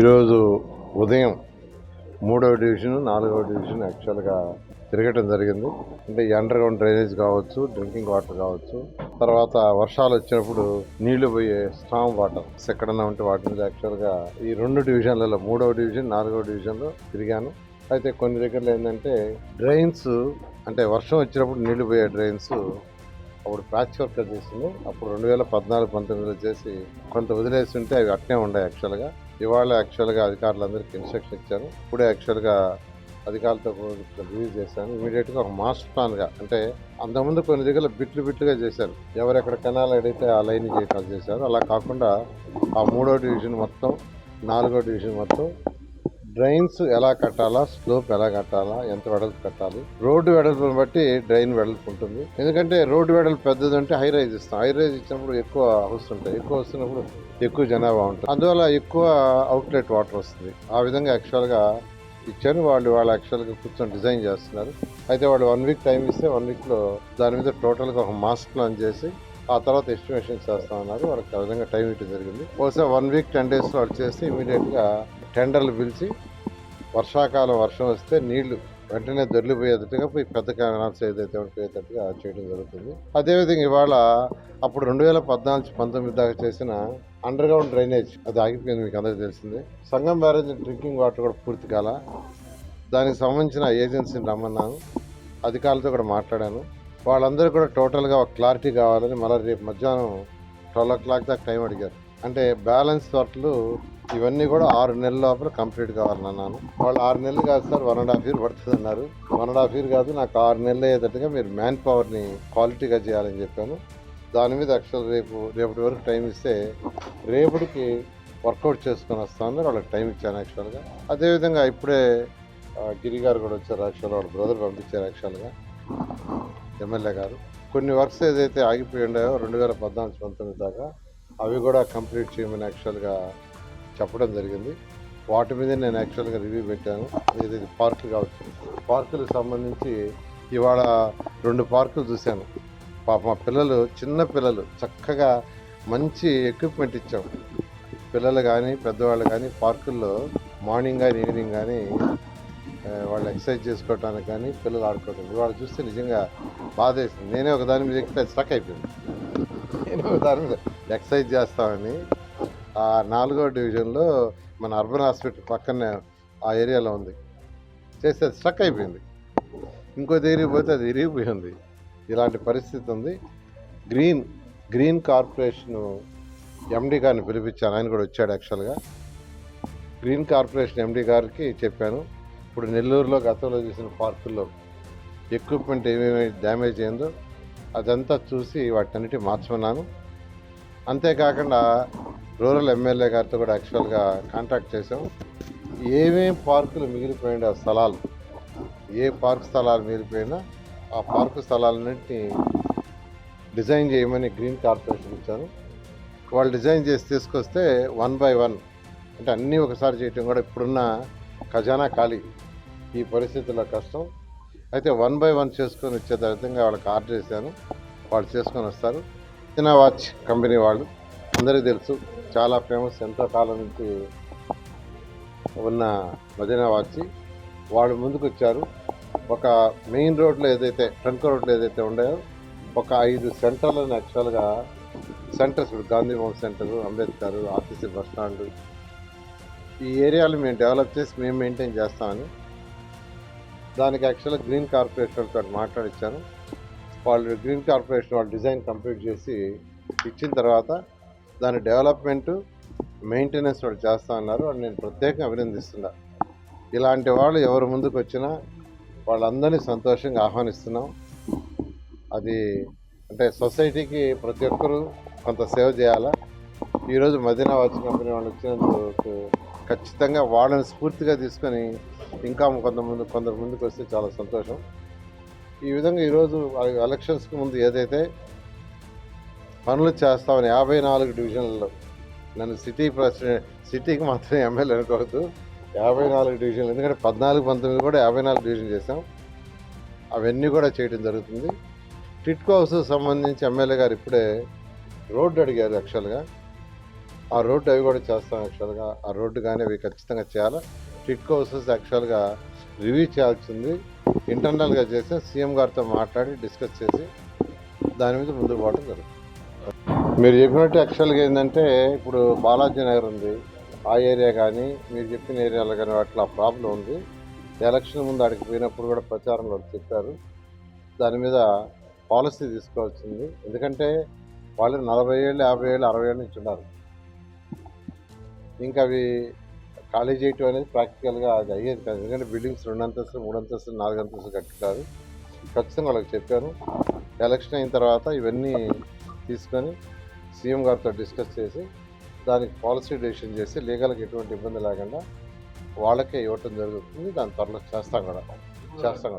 ఈరోజు ఉదయం మూడవ డివిజన్ నాలుగవ డివిజన్ యాక్చువల్గా తిరగటం జరిగింది. అంటే ఈ అండర్ గ్రౌండ్ డ్రైనేజ్ కావచ్చు డ్రింకింగ్ వాటర్ కావచ్చు. తర్వాత వర్షాలు వచ్చినప్పుడు నీళ్ళు పోయే స్ట్రాంగ్ వాటర్ ఎక్కడన్నా ఉంటే వాటి మీద యాక్చువల్గా ఈ రెండు డివిజన్లలో మూడవ డివిజన్ నాలుగవ డివిజన్లో తిరిగాను. అయితే కొన్ని దగ్గరలో ఏంటంటే డ్రైన్స్ అంటే వర్షం వచ్చినప్పుడు నీళ్ళు పోయే డ్రైన్స్ అప్పుడు ప్యాచ్ వర్క్ చేసింది. అప్పుడు రెండు వేల పద్నాలుగు పంతొమ్మిదిలో చేసి కొంత వదిలేస్తుంటే అవి అట్నే ఉన్నాయి యాక్చువల్గా. ఇవాళ యాక్చువల్గా అధికారులందరికీ ఇన్స్ట్రక్షన్ ఇచ్చాను ఇప్పుడే యాక్చువల్గా అధికారులతో రిలీజ్ చేశాను. ఇమీడియట్గా ఒక మాస్టర్ ప్లాన్గా అంటే అంతకుముందు కొన్ని దగ్గర బిట్లు బిట్లుగా చేశారు. ఎవరెక్కడ కెనాల్ అడిగితే ఆ లైన్ చేయటం చేశారు. అలా కాకుండా ఆ మూడో డివిజన్ మొత్తం నాలుగో డివిజన్ మొత్తం డ్రైన్స్ ఎలా కట్టాలా? స్లోప్ ఎలా కట్టాలా? ఎంత వెడల్పు కట్టాలి? రోడ్డు వెడల్పును బట్టి డ్రైన్ వెడల్పు ఉంటుంది. ఎందుకంటే రోడ్డు వెడల్పు పెద్దది అంటే హై రైజ్ ఇస్తాం. హై రైజ్ ఇచ్చినప్పుడు ఎక్కువ వస్తుంటాయి ఎక్కువ వస్తున్నప్పుడు ఎక్కువ జనాభా ఉంటుంది. అందువల్ల ఎక్కువ అవుట్లెట్ వాటర్ వస్తుంది. ఆ విధంగా యాక్చువల్గా ఇచ్చాను వాళ్ళు వాళ్ళు యాక్చువల్గా కూర్చొని డిజైన్ చేస్తున్నారు. అయితే వాళ్ళు వన్ వీక్ టైం ఇస్తే వన్ వీక్లో దాని మీద టోటల్గా ఒక మాస్ ప్లాన్ చేసి ఆ తర్వాత ఎస్టిమేషన్ చేస్తామన్నారు. వాళ్ళకి ఆ విధంగా టైం ఇటు జరిగింది. బహుశా వన్ వీక్ టెన్ డేస్లో వాళ్ళు చేసి ఇమీడియట్గా టెండర్లు పిలిచి వర్షాకాలం వర్షం వస్తే నీళ్ళు వెంటనే దొరికిపోయేటట్టుగా పోయి పెద్ద కెనాల్స్ ఏదైతే పోయేటట్టుగా చేయడం జరుగుతుంది. అదేవిధంగా ఇవాళ అప్పుడు రెండు వేల పద్నాలుగు పంతొమ్మిది దాకా చేసిన అండర్ గ్రౌండ్ డ్రైనేజ్ అది ఆగిపోయింది మీకు అందరికీ తెలిసిందే. సంగం బ్యారేజ్ డ్రింకింగ్ వాటర్ కూడా పూర్తి కాల. దానికి సంబంధించిన ఏజెన్సీని రమ్మన్నాను. అధికారులతో కూడా మాట్లాడాను. వాళ్ళందరూ కూడా టోటల్గా ఒక క్లారిటీ కావాలని మళ్ళీ రేపు మధ్యాహ్నం ట్వెల్వ్ ఓ క్లాక్ దాకా టైం అడిగారు. అంటే బ్యాలెన్స్ వర్క్లు ఇవన్నీ కూడా ఆరు నెలల లోపల కంప్లీట్ కావాలని అన్నాను వాళ్ళు ఆరు నెలలు కాదు sir one and half year పడుతుంది అన్నారు వన్ అండ్ హాఫ్ ఇయర్ కాదు నాకు ఆరు నెలలు అయ్యేటట్టుగా మీరు మ్యాన్ పవర్ని క్వాలిటీగా చేయాలని చెప్పాను. దాని మీద యాక్చువల్ రేపు రేపటి వరకు టైం ఇస్తే రేపటికి వర్కౌట్ చేసుకొని వస్తాను వాళ్ళకి టైం ఇచ్చాను యాక్చువల్గా. అదేవిధంగా ఇప్పుడే గిరి గారు కూడా వచ్చారు యాక్చువల్గా వాళ్ళ బ్రదర్ పంపించారు యాక్చువల్గా ఎమ్మెల్యే గారు. కొన్ని వర్క్స్ ఏదైతే ఆగిపోయి ఉన్నాయో రెండు వేల పద్నాలుగు పంతొమ్మిది దాకా అవి కూడా కంప్లీట్ చేయమని యాక్చువల్గా చెప్పడం జరిగింది. వాటి మీద నేను యాక్చువల్గా రివ్యూ పెట్టాను. ఇది పార్కులు కావచ్చు. పార్కులకు సంబంధించి ఇవాళ రెండు పార్కులు చూశాను. పాప మా పిల్లలు చిన్న పిల్లలు చక్కగా మంచి ఎక్విప్మెంట్ ఇచ్చాం. పిల్లలు కానీ పెద్దవాళ్ళు కానీ పార్కుల్లో మార్నింగ్ కానీ ఈవినింగ్ కానీ వాళ్ళు ఎక్సర్సైజ్ చేసుకోవటానికి కానీ పిల్లలు ఆడుకోవటానికి వాళ్ళు చూస్తే నిజంగా బాధ వేసింది నేనే ఒక దాని మీద ఎక్కితే స్ట్రక్ అయిపోయింది. నేను ఒక దాని మీద ఎక్సర్సైజ్ చేస్తామని ఆ నాలుగో డివిజన్లో మన అర్బన్ హాస్పిటల్ పక్కనే ఆ ఏరియాలో ఉంది. చేస్తే అది స్ట్రక్ అయిపోయింది. ఇంకో దగ్గరికి పోతే అది ఇరిగిపోయింది ఇలాంటి పరిస్థితి ఉంది. గ్రీన్ గ్రీన్ కార్పొరేషన్ ఎండి గారిని పిలిపించాను. ఆయన కూడా వచ్చాడు యాక్చువల్గా. గ్రీన్ కార్పొరేషన్ ఎండి గారికి చెప్పాను. ఇప్పుడు నెల్లూరులో గతంలో చేసిన పార్కుల్లో ఎక్విప్మెంట్ ఏమేమి డ్యామేజ్ అయిందో అదంతా చూసి వాటన్నిటి మార్చమన్నాను. అంతేకాకుండా రూరల్ ఎమ్మెల్యే గారితో కూడా యాక్చువల్గా కాంటాక్ట్ చేసాం ఏమేం పార్కులు మిగిలిపోయిన స్థలాలు? ఏ పార్క్ స్థలాలు మిగిలిపోయినా ఆ పార్కు స్థలాలన్నింటినీ డిజైన్ చేయమని గ్రీన్ కార్పొరేషన్ ఇచ్చాను వాళ్ళు డిజైన్ చేసి తీసుకొస్తే వన్ బై వన్ అంటే అన్నీ ఒకసారి చేయటం కూడా ఇప్పుడున్న ఖజానా ఖాళీ. ఈ పరిస్థితుల్లో కష్టం. అయితే వన్ బై వన్ చేసుకొని వచ్చే విధంగా వాళ్ళకి ఆర్డర్ చేశాను. వాళ్ళు చేసుకొని వస్తారు. చిన్న వాచ్ కంపెనీ వాళ్ళు. అందరికీ తెలుసు చాలా ఫేమస్ ఎంతో కాలం నుంచి ఉన్న మదీనా వాచ్ వాళ్ళు ముందుకు వచ్చారు ఒక మెయిన్ రోడ్లో ఏదైతే ట్రంక్ రోడ్లో ఏదైతే ఉన్నాయో ఒక ఐదు సెంటర్లను యాక్చువల్గా centres Gandhi Bhavan centre Ambedkar RTC bus stand ఈ ఏరియాలు మేము డెవలప్ చేసి మేము మెయింటైన్ చేస్తామని దానికి యాక్చువల్గా గ్రీన్ కార్పొరేషన్ మాట్లాడిచ్చాను. వాళ్ళు గ్రీన్ కార్పొరేషన్ వాళ్ళు డిజైన్ కంప్లీట్ చేసి ఇచ్చిన తర్వాత దాని డెవలప్మెంట్ మెయింటెనెన్స్ వాళ్ళు చేస్తా ఉన్నారు. అని నేను ప్రత్యేకంగా అభినందిస్తున్నా. ఇలాంటి వాళ్ళు ఎవరు ముందుకు వచ్చినా వాళ్ళందరినీ సంతోషంగా ఆహ్వానిస్తున్నాం. అది అంటే సొసైటీకి ప్రతి ఒక్కరూ కొంత సేవ చేయాలా? ఈరోజు మదీనా వాచ్ కంపెనీ వాళ్ళు వచ్చినందుకు ఖచ్చితంగా వాళ్ళని స్ఫూర్తిగా తీసుకొని ఇంకా కొంతమంది కొందరు ముందుకు వస్తే చాలా సంతోషం. ఈ విధంగా ఈరోజు ఎలక్షన్స్కి ముందు ఏదైతే పనులు చేస్తామని యాభై నాలుగు డివిజన్లలో నన్ను సిటీ ప్రెసిడెంట్ సిటీకి మాత్రం ఎమ్మెల్యే అనుకోవద్దు. యాభై నాలుగు డివిజన్లు ఎందుకంటే పద్నాలుగు పంతొమ్మిది కూడా యాభై నాలుగు డివిజన్ చేసాం అవన్నీ కూడా చేయడం జరుగుతుంది. టిట్కో హౌస్ సంబంధించి ఎమ్మెల్యే గారు ఇప్పుడే రోడ్డు అడిగారు యాక్చువల్గా. ఆ రోడ్డు అవి కూడా చేస్తాం యాక్చువల్గా. ఆ రోడ్డు కానీ అవి ఖచ్చితంగా చేయాలి. టిట్కో హౌసెస్ యాక్చువల్గా రివ్యూ చేయాల్సింది ఇంటర్నల్గా చేసి సీఎం గారితో మాట్లాడి డిస్కస్ చేసి దాని మీద ముందుకు పోవడం జరుగుతుంది. మీరు చెప్పినట్టు యాక్చువల్గా ఏంటంటే ఇప్పుడు బాలాజీ నగర్ ఉంది. ఆ ఏరియా కానీ మీరు చెప్పిన ఏరియాలో కానీ అట్లా ప్రాబ్లం ఉంది. ఎలక్షన్ ముందు అడిగి పోయినప్పుడు కూడా ప్రచారంలో చెప్పారు. దాని మీద పాలసీ తీసుకోవాల్సింది. ఎందుకంటే వాళ్ళు నలభై ఏళ్ళు యాభై ఏళ్ళు అరవై ఏళ్ళ నుంచి ఉన్నారు. ఇంకా అవి ఖాళీ చేయటం అనేది ప్రాక్టికల్గా అది అయ్యేది కాదు. ఎందుకంటే బిల్డింగ్స్ రెండు అంతస్తులు మూడు అంతస్తులు నాలుగు అంతస్తులు కట్టుతారు ఖచ్చితంగా వాళ్ళకి చెప్పాను. ఎలక్షన్ అయిన తర్వాత ఇవన్నీ తీసుకొని సీఎం గారితో డిస్కస్ చేసి దానికి పాలసీ డెసిషన్ చేసి లీగల్కి ఎటువంటి ఇబ్బంది లేకుండా వాళ్ళకే ఇవ్వటం జరుగుతుంది. దాని త్వరలో చేస్తాం కూడా. చేస్తాం కూడా.